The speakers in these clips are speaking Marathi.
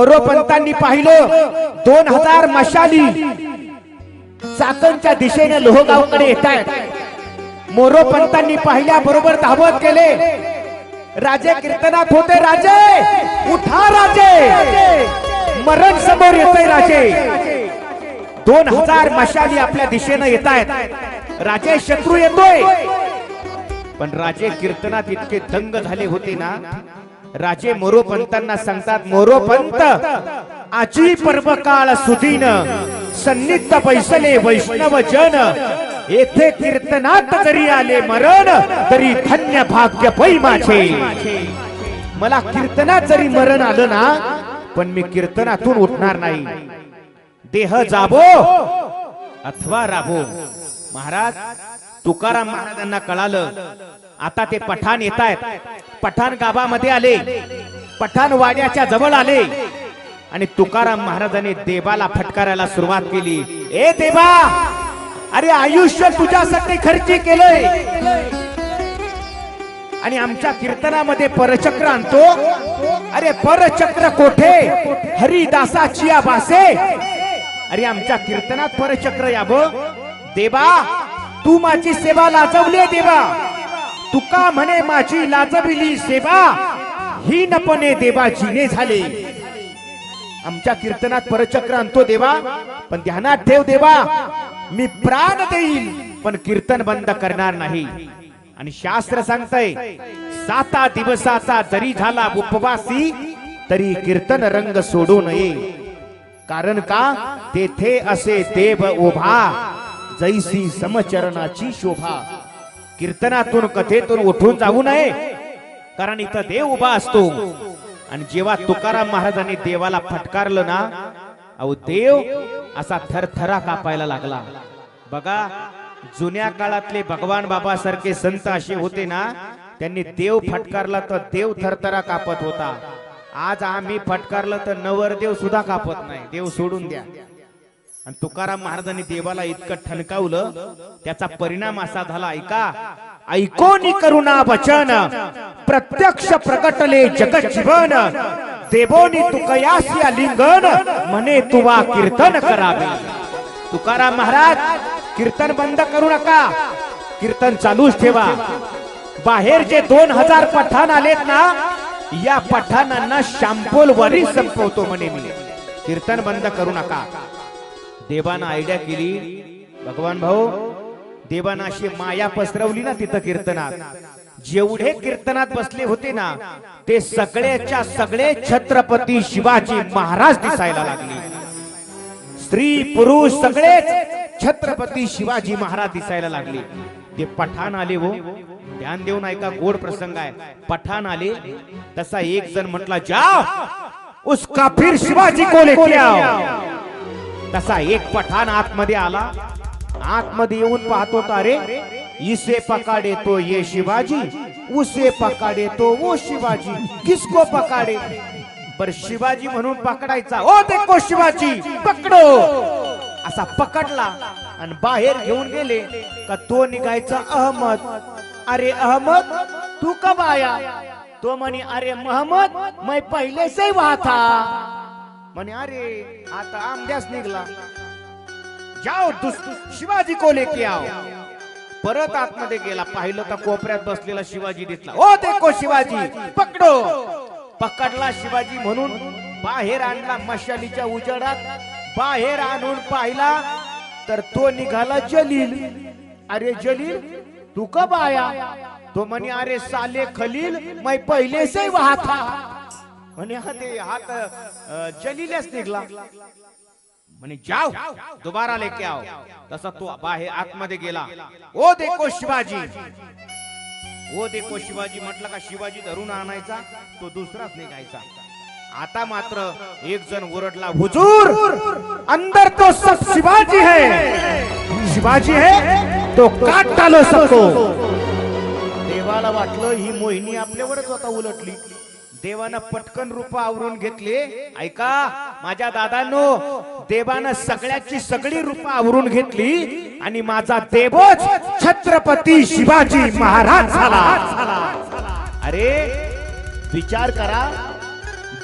मोरोपंतांनी पाहिलं दोन हजार मशाली चाकणच्या दिशेने लोहगावकडे येत आहेत मोरोपंतांनी पाहिल्या बरोबर धावत केले राजे कीर्तनात होते राजे! उठा राजे! मरण समोर येतोय राजे! दोन हजार मशाली आपल्या दिशेनं येत आहेत राजे शत्रू येतोय. पण राजे कीर्तनात इतके दंग झाले होते ना राजे मोरोपंतांना सांगतात मोरोपंत आजी पर्व काळ सुदीन सन्निध बैसले वैष्णव जन येथे कीर्तनात जरी आले मरण तरी धन्य भाग्य पै माझे. मला कीर्तनात जरी मरण आलं ना पण मी कीर्तनातून उठणार नाही. देह जाबो. अथवा राबो. महाराज तुकाराम महाराजांना कळालं आता ते पठाण येत आहेत. पठाण गावामध्ये आले. पठाण वाड्याच्या जवळ आले. आणि तुकाराम महाराजांनी देवाला फटकारायला सुरुवात केली. ए देवा अरे आयुष्य तुझ्यासाठी खर्ची केलंय. आणि आमच्या कीर्तनामध्ये परचक्र आणतो. अरे परचक्र कोठे? हरिदासाची या बासे अरे आमच्या कीर्तनात परचक्र याव देवा तू माझी सेवा लाजवली देवा. तुका म्हणे माझी लाजविली सेवा. ही नपणे देवाजीने झाले. आमच्या कीर्तनात परचक्र आणतो देवा. पण ध्यानात ठेव देवा. मी प्राण देईल पण कीर्तन बंद करणार नाही. आणि शास्त्र सांगतय साता दिवसाचा जरी झाला उपवासी तरी कीर्तन रंग सोडू नये. कारण का? तेथे असे देव उभा जैसी समचरणाची शोभा. कीर्तनातून कथेतून उठून जाऊ नये. कारण इथं देव उभा असतो. आणि जेव्हा तुकाराम महाराजांनी देवाला फटकारलं ना अहो देव असा थरथरा कापायला लागला. बघा जुन्या काळातले भगवान बाबा सारखे संत असे होते ना त्यांनी देव फटकारला तर देव थरथरा कापत होता. आज आम्ही फटकारलं तर नवरदेव सुद्धा कापत नाही. देव सोडून द्या. आणि तुकाराम महाराजांनी देवाला इतकं ठणकावलं त्याचा परिणाम असा झाला ऐका. ऐकोनी करुणा वचन प्रत्यक्ष प्रकटले जगत जीवन. देवोनी तुकयासी लिंगन म्हणे तुवा कीर्तन करावे. तुकाराम महाराज कीर्तन बंद करू नका. कीर्तन चालूच ठेवा. बाहेर जे दोन हजार पठाण आलेत ना या पठाणांना शांपोल वरी संपवतो म्हणे मी. कीर्तन बंद करू नका. देवानं आयडिया केली. भगवान भाऊ देवानं अशी माया पसरवली ना तिथं कीर्तनात. जेवढे कीर्तनात बसले होते ना ते सगळ्याच्या सगळे छत्रपती शिवाजी महाराज दिसायला लागले. स्त्री पुरुष सगळेच छत्रपती शिवाजी महाराज दिसायला लागले. ते पठाण आले हो. ध्यान देऊन ऐका गोड प्रसंग आहे. पठाण आले. तसा एक जण म्हटला जाओ उसका फिर शिवाजी को लेके आओ. तसा एक पठाण आतमध्ये आला. आतमध्ये येऊन पाहतो का इसे पकाडे तो ये शिवाजी उसे पकाडे तो वो शिवाजी. किसको पकाडे? पर शिवाजी म्हणून पकडायचा. ओ देखो शिवाजी पकडो. असा पकडला आणि बाहेर घेऊन गेले का तो निघायचा अहमद. अरे अहमद तू कब आया तो म्हणे अरे महमद मैं पहिले से वाहता. था म्हणे अरे आता आंब्यास निघला. जाओ शिवाजी कोले की आओ. परत आतमध्ये गेला पाहिलं तर कोपऱ्यात बसलेला शिवाजी दिसला. ओ देखो शिवाजी पकडो. पकडला शिवाजी म्हणून बाहेर आणला मशालीच्या उजेडात. बाहेर आणून पाहिला तर तो निघाला जलील. अरे जलील तू का बाया तो म्हणे अरे साले खलील मै पहिले से ही था म्हणे हा ते हात अ, निघला. म्हणे जाओ दुबारा लेके आओ. तसा तो बाहेर आतमध्ये गेला. ओ देखो शिवाजी. ओ देखो शिवाजी. म्हटलं का शिवाजी धरून आणायचा तो दुसराच निघायचा. आता मात्र एक जण ओरडला हुजूर अंदर तो सब शिवाजी है. शिवाजी है? तो काट डालो सबको. देवाला वाटलं ही मोहिनी आपल्यावरच आता उलटली. देवानं पटकन रूप आवरून घेतले. ऐका माझ्या दादांनो देवानं सगळ्याची सगळी रूप आवरून घेतली आणि माझा देवच छत्रपती शिवाजी महाराज झाला. अरे विचार करा.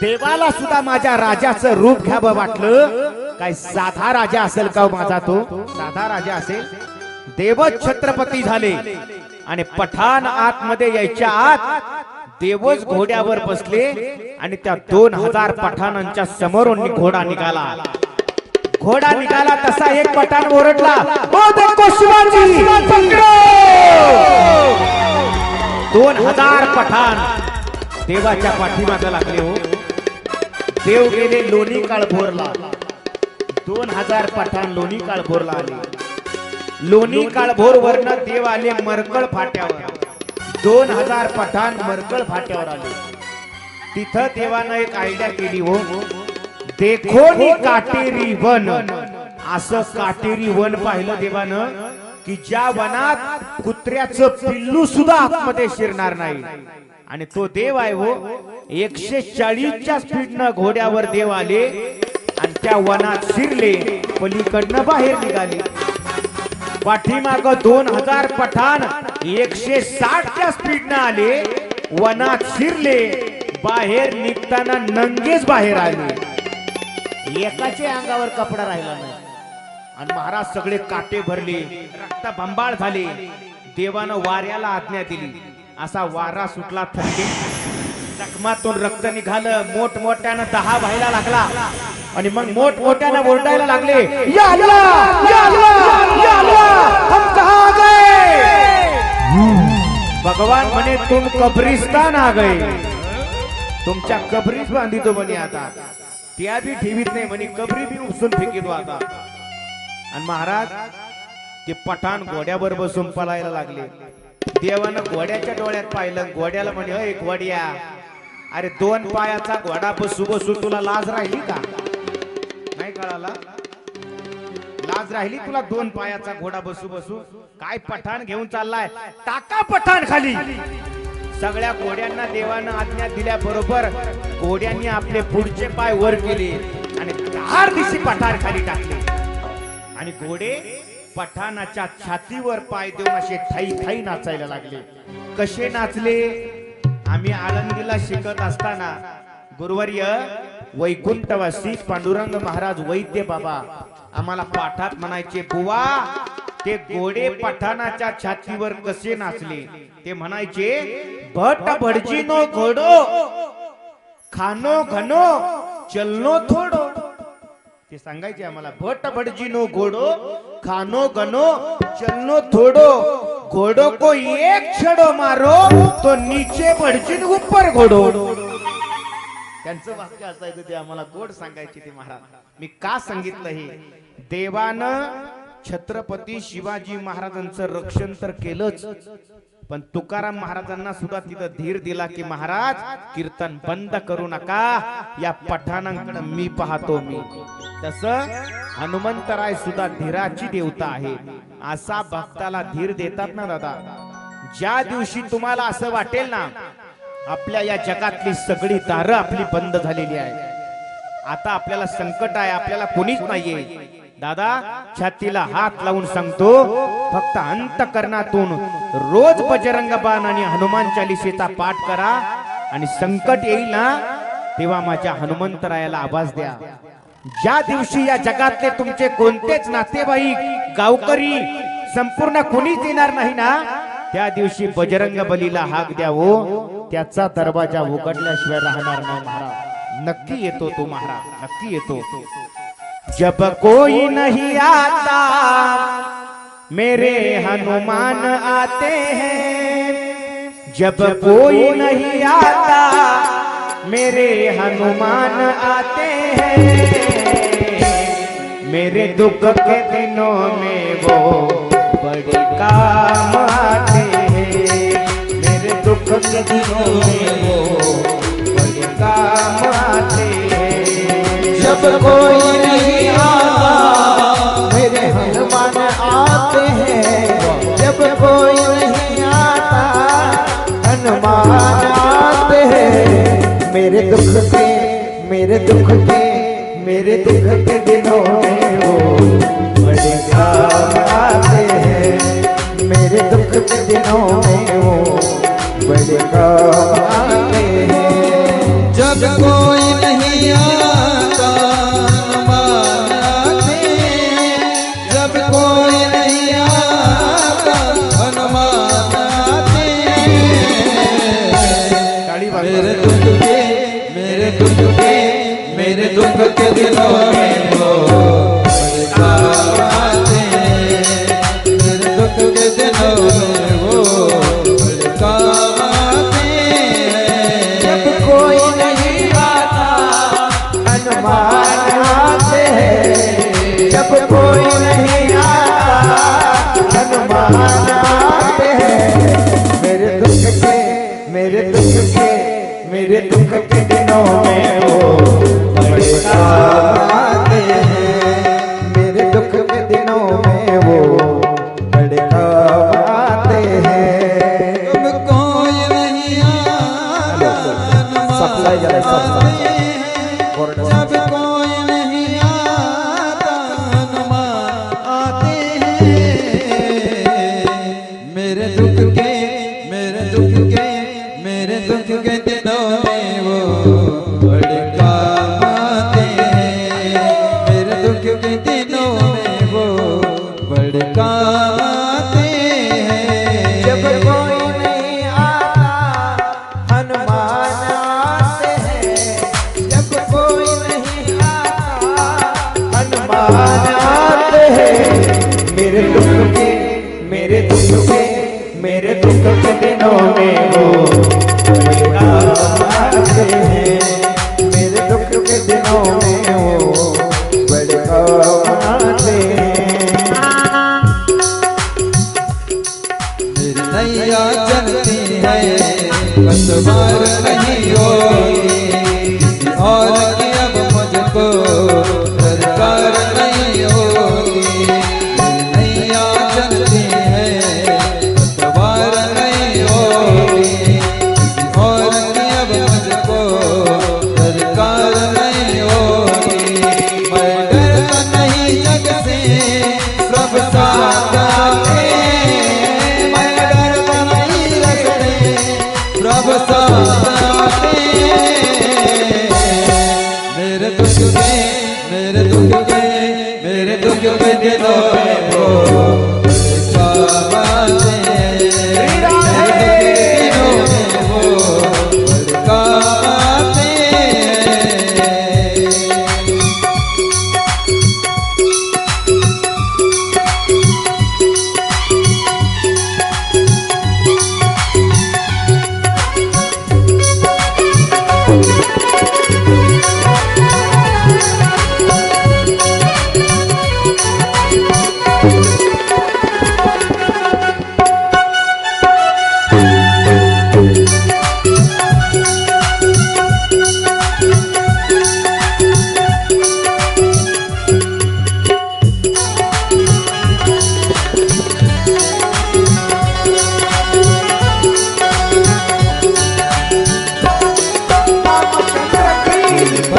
देवाला सुद्धा माझ्या राजाचं रूप घ्यावं वाटलं. काय साधा राजा असेल का हो माझा तो? साधा राजा असेल. देवच छत्रपती झाले. आणि पठाण आतमध्ये यायच्या आत देवच घोड्यावर बसले आणि त्या दोन हजार पठाणांच्या समोरून घोडा निघाला. घोडा निघाला तसा एक पठाण ओरडला दोन हजार पठाण देवाच्या पाठीमागे लागले हो. देव गेले लोणी काळभोरला दोन हजार पठाण लोणी काळभोरला आले. लोणी काळभोर वरन देव आले मरकळ फाट्यावर. दोन हजार पठाण मरकळ फाट्यावर आले. तिथं देवानं एक आयडिया केली हो. देखो काटेरी वन. असं काटेरी वन पाहिलं देवानं की ज्या वनात कुत्र्याचं पिल्लू सुद्धा आतमध्ये शिरणार नाही. आणि तो देव आहे हो एकशे चाळीसच्या स्पीडनं घोड्यावर देव आले आणि त्या वनात शिरले पलीकडनं बाहेर निघाले. पाठीमाग दोन हजार पठाण एकशे साठच्या स्पीडनं आले वनात शिरले बाहेर निघताना नंगेच बाहेर आले एकाच्या अंगावर कपडा राहिला नाही आणि महाराज सगळे काटे भरले रक्त बंबाळ झाले देवानं वाऱ्याला आज्ञा दिली असा वारा सुटला थंडी जखमातून रक्त निघालं मोठमोठ्यानं दहा व्हायला लागला आणि मग मोठमोठ्यानं ओरडायला लागले या या या भगवान म्हणे तुम कब्रिस्तान आ गए. तुमच्या कबरीच बांधितो म्हणे आता. त्या बी ठेवीत नाही म्हणे कबरी बी उपसून फेकितो आता. आणि महाराज ते पठाण घोड्यावर बसून पळायला लागले. देवानं घोड्याच्या डोळ्यात पाहिलं घोड्याला म्हणे अय घोड्या अरे दोन पायाचा घोडा बसू बसू तुला लाज राहिली का? नाही कळाला? लाज राहिली तुला दोन पायाचा घोडा बसू बसू. काय पठाण घेऊन चाललाय? टाका पठाण खाली. सगळ्या घोड्यांना देवानं आज्ञा दिल्याबरोबर घोड्यांनी आपले पुढचे पाय वर केले आणि चार दिवशी पठार खाली टाकले. आणि घोडे पठाणाच्या छातीवर पाय देऊन असे थाई थाई नाचायला लागले. कसे नाचले? आम्ही आळंदीला शिकत असताना गुरुवर्य वैकुंठवासी पांडुरंग महाराज वैद्य बाबा आम्हाला पाठात म्हणायचे बुवा ते घोडे पठाणाच्या छातीवर कसे नाचले? ते म्हणायचे भट भटजीनो घोडो खानो घनो चलनो थोडो. ते सांगायचे आम्हाला भट भटजीनो घोडो खानो घनो चलनो थोडो घोडो को एक छडो मारो तो नीचे भटजीन उपर घोडो. त्यांचं वाक्य असायचं ते आम्हाला गोड सांगायचे ते महाराज. मी का सांगितलं हे? देवानं छत्रपती शिवाजी महाराजांचं रक्षण तर केलंच पण तुकाराम महाराजांना सुद्धा तिथं धीर दिला की महाराज कीर्तन बंद करू नका या पठाणांकडे मी पाहतो मी. तस हनुमंतराय सुद्धा धीराची देवता आहे. असा भक्ताला धीर देतात ना दादा. ज्या दिवशी तुम्हाला असं वाटेल ना आपल्या या जगातली सगळी दारं आपली बंद झालेली आहे. आता आपल्याला संकट आहे आपल्याला कोणीच नाहीये. दादा छातीला हात लावून सांगतो फक्त अंतकरणातून रोज बजरंग बाण आणि हनुमान चालिसेचा पाठ करा आणि संकट येईल ना तेव्हा माझ्या हनुमंतरायाला आवाज द्या. ज्या दिवशी या जगातले तुमचे कोणतेच नातेवाईक गावकरी संपूर्ण कोणीच येणार नाही ना त्या दिवशी बजरंग बलीला हाक द्यावो त्याचा दरवाजा उघडल्याशिवाय राहणार नाही महाराज. नक्की येतो तो महाराज नक्की येतो. जब कोई नहीं आता, मेरे हनुमान आते हैं। जब कोई नहीं आता, मेरे हनुमान आते हैं। मेरे दुख के दिनों में वो बड़े काम आते हैं। मेरे दुख के दिनों में वो बड़े काम आते हैं। कोई मेरे आते। हैं मेरे दुख के मेरे दुख के मेरे दुख के दिनों में वो बड़े आते हैं। मेरे दुख के दिनों में वो बड़े आते हैं। जब कोई नहीं आता दुख के दिलों में नैया चलती है कसबार नहीं होगी gostosa.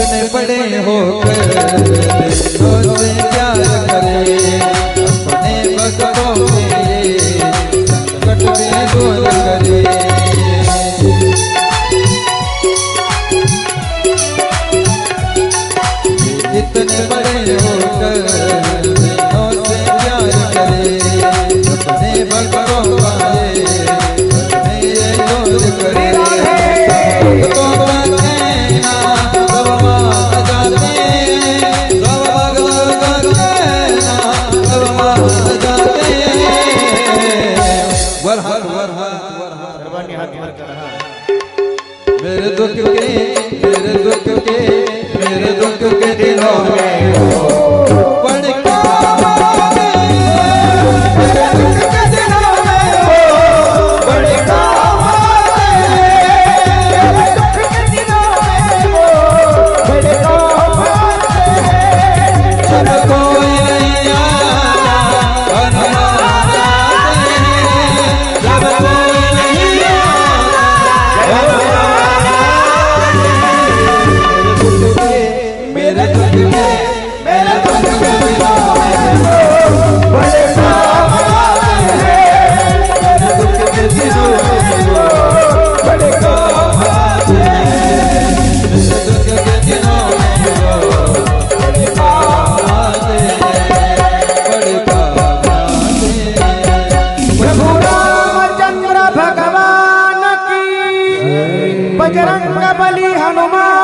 अपने बड़े होकर दुख के मेरे दुख के दिनों में बजरंग बली